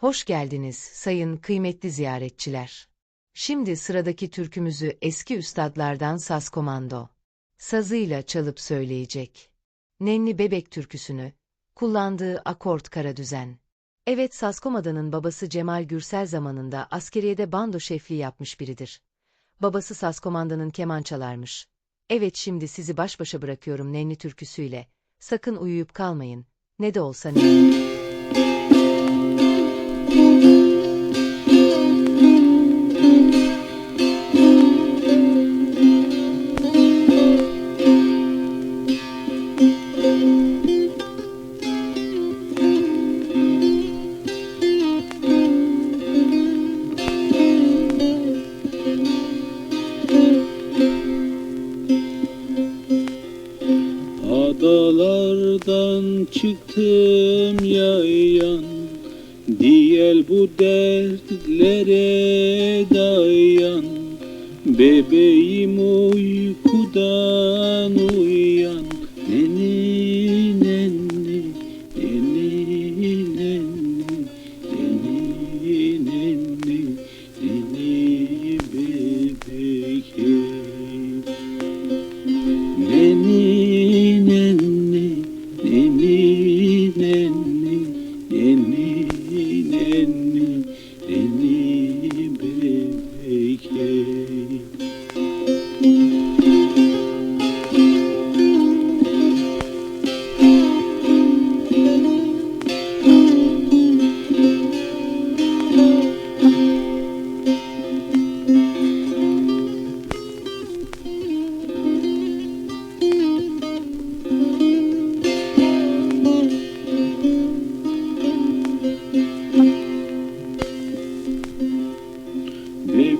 Hoş geldiniz sayın kıymetli ziyaretçiler. Şimdi sıradaki türkümüzü eski üstadlardan Saz Komando. Sazıyla çalıp söyleyecek. Nenni Bebek türküsünü, kullandığı akort kara düzen. Evet Saz Komanda'nın babası Cemal Gürsel zamanında askeriyede bando şefliği yapmış biridir. Babası Saz Komanda'nın keman çalarmış. Evet şimdi sizi baş başa bırakıyorum Nenni türküsüyle. Sakın uyuyup kalmayın. Ne de olsa Nenni. Adalardan çıktım yayan Diyel bu dertlere dayan. Bebeğim uykudan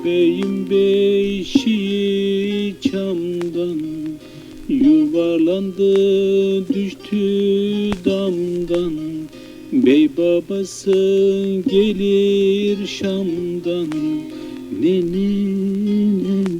Bebeğim beşiği çamdan Yuvarlandı düştü damdan. Bey babası gelir Şam'dan Neni nenni